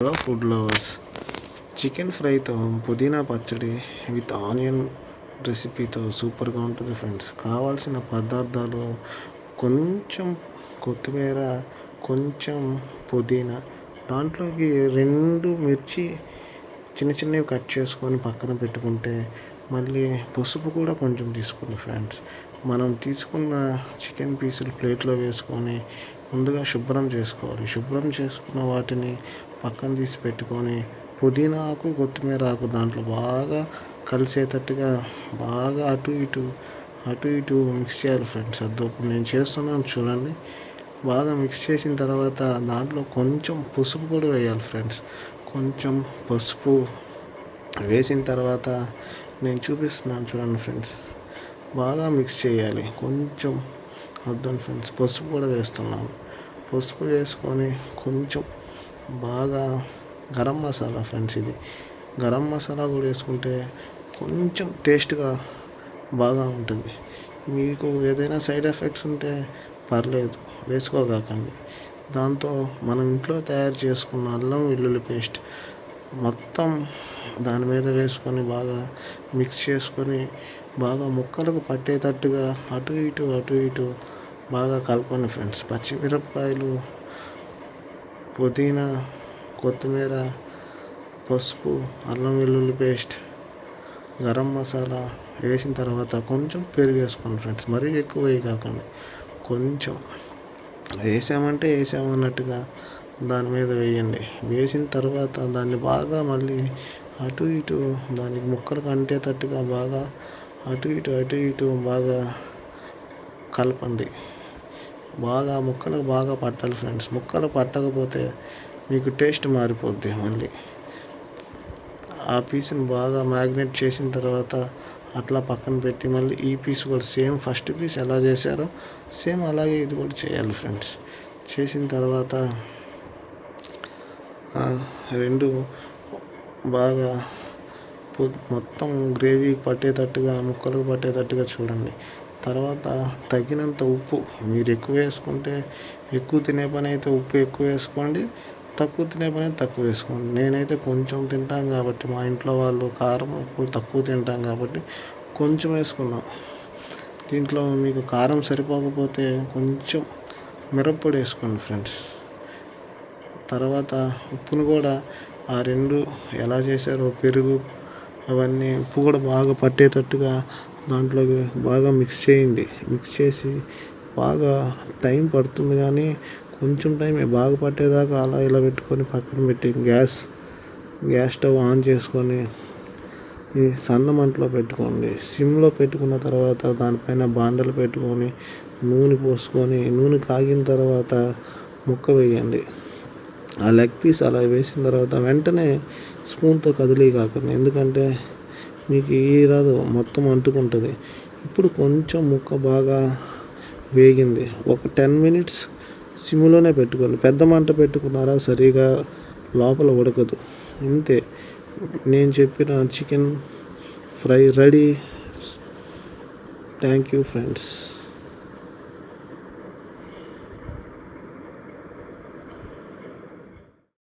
Hello food lovers chicken ఫ్రైతో పుదీనా పచ్చడి విత్ ఆనియన్ రెసిపీతో సూపర్గా ఉంటుంది ఫ్రెండ్స్ కావాల్సిన పదార్థాలు కొంచెం కొత్తిమీర కొంచెం పుదీనా దాంట్లోకి రెండు మిర్చి చిన్న చిన్నవి కట్ చేసుకొని పక్కన పెట్టుకుంటే మళ్ళీ పసుపు కూడా కొంచెం తీసుకోండి ఫ్రెండ్స్ మనం తీసుకున్న చికెన్ పీసులు ప్లేట్లో వేసుకొని ముందుగా శుభ్రం చేసుకోవాలి. శుభ్రం చేసుకున్న వాటిని పక్కన తీసి పెట్టుకొని పుదీనా ఆకు కొత్తిమీర ఆకు దాంట్లో బాగా కలిసేటట్టుగా బాగా అటు ఇటు అటు ఇటు మిక్స్ చేయాలి ఫ్రెండ్స్ అది ఇప్పుడు నేను చేస్తున్నాను చూడండి. బాగా మిక్స్ చేసిన తర్వాత దాంట్లో కొంచెం పసుపు కూడా వేయాలి ఫ్రెండ్స్ కొంచెం పసుపు వేసిన తర్వాత నేను చూపిస్తున్నాను చూడండి ఫ్రెండ్స్ బాగా మిక్స్ చేయాలి. కొంచెం అర్థం ఫ్రెండ్స్ పసుపు కూడా వేస్తున్నాను. పసుపు వేసుకొని కొంచెం బాగా గరం మసాలా ఫ్రెండ్స్ ఇది. గరం మసాలా కూడా వేసుకుంటే కొంచెం టేస్ట్గా బాగా ఉంటుంది. మీకు ఏదైనా సైడ్ ఎఫెక్ట్స్ ఉంటే పర్లేదు వేసుకోగాకండి. దాంతో మనం ఇంట్లో తయారు చేసుకున్న అల్లం వెల్లుల్లి పేస్ట్ మొత్తం దాని మీద వేసుకొని బాగా మిక్స్ చేసుకొని బాగా ముక్కలకు పట్టేటట్టుగా అటు ఇటు అటు ఇటు బాగా కలపండి ఫ్రెండ్స్. పచ్చిమిరపకాయలు పుదీనా కొత్తిమీర పసుపు అల్లం వెల్లుల్లి పేస్ట్ గరం మసాలా వేసిన తర్వాత కొంచెం పెరుగు వేసుకోండి ఫ్రెండ్స్. మరీ ఎక్కువ వేయ కొంచెం వేసామంటే వేసామన్నట్టుగా దాని మీద వేయండి. వేసిన తర్వాత దాన్ని బాగా మళ్ళీ అటు ఇటు దానికి ముక్కలు కంటేటట్టుగా బాగా అటు ఇటు అటు ఇటు బాగా కలపండి. బాగా ముక్కలకు బాగా పట్టాలి ఫ్రెండ్స్ ముక్కలు పట్టకపోతే మీకు టేస్ట్ మారిపోద్ది మళ్ళీ. ఆ పీస్ని బాగా మ్యాగ్నెట్ చేసిన తర్వాత అట్లా పక్కన పెట్టి మళ్ళీ ఈ పీస్ కూడా సేమ్ ఫస్ట్ పీస్ ఎలా చేశారో సేమ్ అలాగే ఇది కూడా చేయాలి ఫ్రెండ్స్ చేసిన తర్వాత రెండు బాగా మొత్తం గ్రేవీ పట్టేటట్టుగా ముక్కలు పట్టేటట్టుగా చూడండి. తర్వాత తగినంత ఉప్పు మీరు ఎక్కువ వేసుకుంటే ఎక్కువ తినే పని అయితే ఉప్పు ఎక్కువ వేసుకోండి తక్కువ తినే పని తక్కువ వేసుకోండి. నేనైతే కొంచెం తింటాను కాబట్టి మా ఇంట్లో వాళ్ళు కారం ఉప్పు తక్కువ తింటాం కాబట్టి కొంచెం వేసుకున్నాం. దీంట్లో మీకు కారం సరిపోకపోతే కొంచెం మిరప్పొడి వేసుకోండి ఫ్రెండ్స్. తర్వాత ఉప్పును కూడా ఆ రెండు ఎలా చేశారో పెరుగు అవన్నీ ఉప్పు కూడా బాగా పట్టేటట్టుగా దాంట్లోకి బాగా మిక్స్ చేయండి. మిక్స్ చేసి బాగా టైం పడుతుంది కానీ కొంచెం టైం బాగా పట్టేదాకా అలా ఇలా పెట్టుకొని పక్కన పెట్టి గ్యాస్ గ్యాస్ స్టవ్ ఆన్ చేసుకొని ఈ సన్న మంటలో పెట్టుకోండి. సిమ్లో పెట్టుకున్న తర్వాత దానిపైన బాండలు పెట్టుకొని నూనె పోసుకొని నూనె కాగిన తర్వాత ముక్క వేయండి. ఆ లెగ్ పీస్ అలా వేసిన తర్వాత వెంటనే స్పూన్తో కదిలీ కాకుండా ఎందుకంటే మీకు ఏ రాదు మొత్తం అంటుకుంటుంది. ఇప్పుడు కొంచెం ముక్క బాగా వేగింది. ఒక టెన్ మినిట్స్ సిమ్లోనే పెట్టుకోండి. పెద్ద మంట పెట్టుకున్నారా సరిగా లోపల ఉడకదు. అంతే నేను చెప్పిన chicken fry ready. Thank you friends.